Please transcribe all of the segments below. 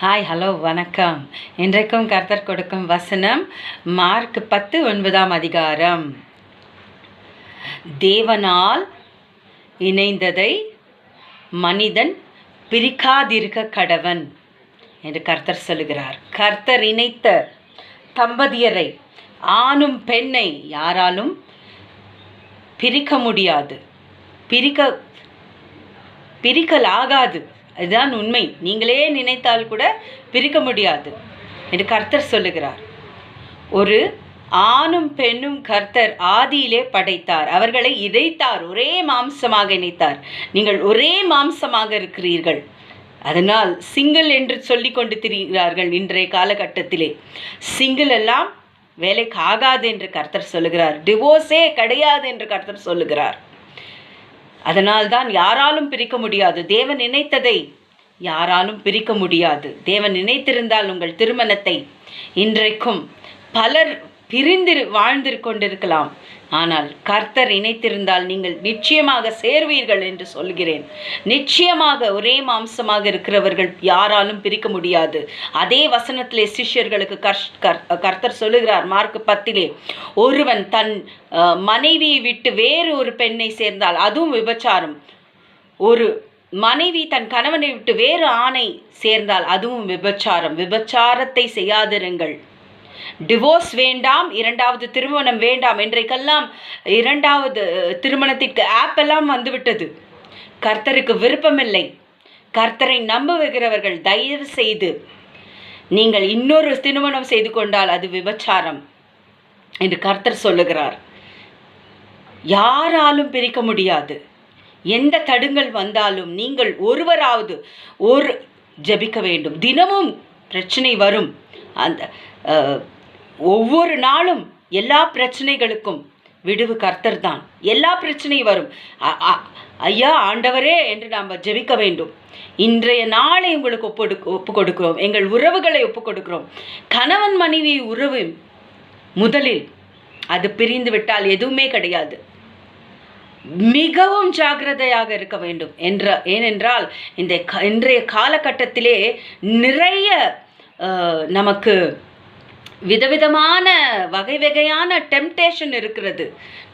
Hi hello வணக்கம். இன்றைக்கும் கர்த்தர் கொடுக்கும் வசனம் மார்க் பத்து ஒன்பதாம் அதிகாரம். தேவனால் இணைந்ததை மனிதன் பிரிக்காதிருக்க கடவன் என்று கர்த்தர் சொல்லுகிறார். கர்த்தர் இணைத்த தம்பதியரை ஆணும் பெண்ணை யாராலும் பிரிக்க முடியாது. பிரிக்க பிரிக்கலாகாது. இதுதான் உண்மை. நீங்களே நினைத்தால் கூட பிரிக்க முடியாது என்று கர்த்தர் சொல்லுகிறார். ஒரு ஆணும் பெண்ணும் கர்த்தர் ஆதியிலே படைத்தார். அவர்களை இதைத்தார். ஒரே மாம்சமாக இணைத்தார். நீங்கள் ஒரே மாம்சமாக இருக்கிறீர்கள். அதனால் சிங்கிள் என்று சொல்லி கொண்டு திரிகிறார்கள் இன்றைய காலகட்டத்திலே. சிங்கிள் எல்லாம் வேலைக்கு ஆகாது என்று கர்த்தர் சொல்லுகிறார். டிவோர்ஸே கிடையாது என்று கர்த்தர் சொல்லுகிறார். அதனால் தான் யாராலும் பிரிக்க முடியாது. தேவன் நினைத்ததை யாராலும் பிரிக்க முடியாது. தேவன் நினைத்திருந்தால் உங்கள் திருமணத்தை இன்றைக்கும் பலர் பிரிந்து வாழ்ந்து கொண்டிருக்கலாம் ஆனால் கர்த்தர் இணைத்திருந்தால் நீங்கள் நிச்சயமாக சேர்வீர்கள் என்று சொல்கிறேன். நிச்சயமாக ஒரே மாம்சமாக இருக்கிறவர்கள் யாராலும் பிரிக்க முடியாது. அதே வசனத்திலே சிஷ்யர்களுக்கு கர்ஷ் கர் கர்த்தர் சொல்லுகிறார் மார்க் பத்திலே ஒருவன் தன் மனைவியை விட்டு வேறு ஒரு பெண்ணை சேர்ந்தால் அதுவும் விபச்சாரம். ஒரு மனைவி தன் கணவனை விட்டு வேறு ஆணை சேர்ந்தால் அதுவும் விபச்சாரம். விபச்சாரத்தை செய்யாதிருங்கள். டிவோர்ஸ் வேண்டாம் இரண்டாவது திருமணம் வேண்டாம் இன்றைக்கெல்லாம் இரண்டாவது திருமணத்திற்கு ஆப் எல்லாம் வந்துவிட்டது. கர்த்தருக்கு விருப்பமில்லை. கர்த்தரை நம்புகிறவர்கள் தயவு செய்து நீங்கள் இன்னொரு திருமணம் செய்து கொண்டால் அது விபச்சாரம் என்று கர்த்தர் சொல்லுகிறார். யாராலும் பிரிக்க முடியாது. எந்த தடுங்கள் வந்தாலும் நீங்கள் ஒருவராவது ஒரு ஜெபிக்க வேண்டும். தினமும் பிரச்சனை வரும். அந்த ஒவ்வொரு நாளும் எல்லா பிரச்சனைகளுக்கும் விடுவு கர்த்தர் தான். எல்லா பிரச்சனையும் வரும். அ- ஐயா ஆண்டவரே என்று நாம் ஜெபிக்க வேண்டும். இன்றைய நாளை உங்களுக்கு ஒப்பு ஒப்பு கொடுக்கிறோம். எங்கள் உறவுகளை ஒப்பு கொடுக்கிறோம். கணவன் மனைவி உறவு முதலில் அது பிரிந்து விட்டால் எதுவுமே கிடையாது. மிகவும் ஜாக்கிரதையாக இருக்க வேண்டும். என்ற ஏனென்றால் இந்த க- இன்றைய காலகட்டத்திலே நிறைய நமக்கு விதவிதமான வகை வகையான டெம்டேஷன் இருக்கிறது.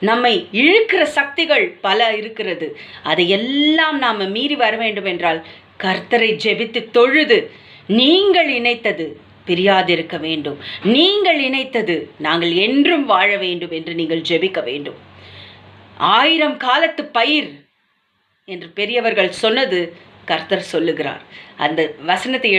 நம்மை இழுக்கிற சக்திகள் பல இருக்கிறது. அதை எல்லாம் நாம் மீறி வர வேண்டும் என்றால் கர்த்தரை ஜெபித்து தொழுது நீங்கள் இணைத்தது பிரியாதிருக்க வேண்டும். நீங்கள் இணைத்தது நாங்கள் என்றும் வாழ வேண்டும் என்று நீங்கள் ஜெபிக்க வேண்டும். ஆயிரம் காலத்து பயிர் என்று பெரியவர்கள் சொன்னது கர்த்தர் சொல்லுகிறார். அந்த வசனத்தை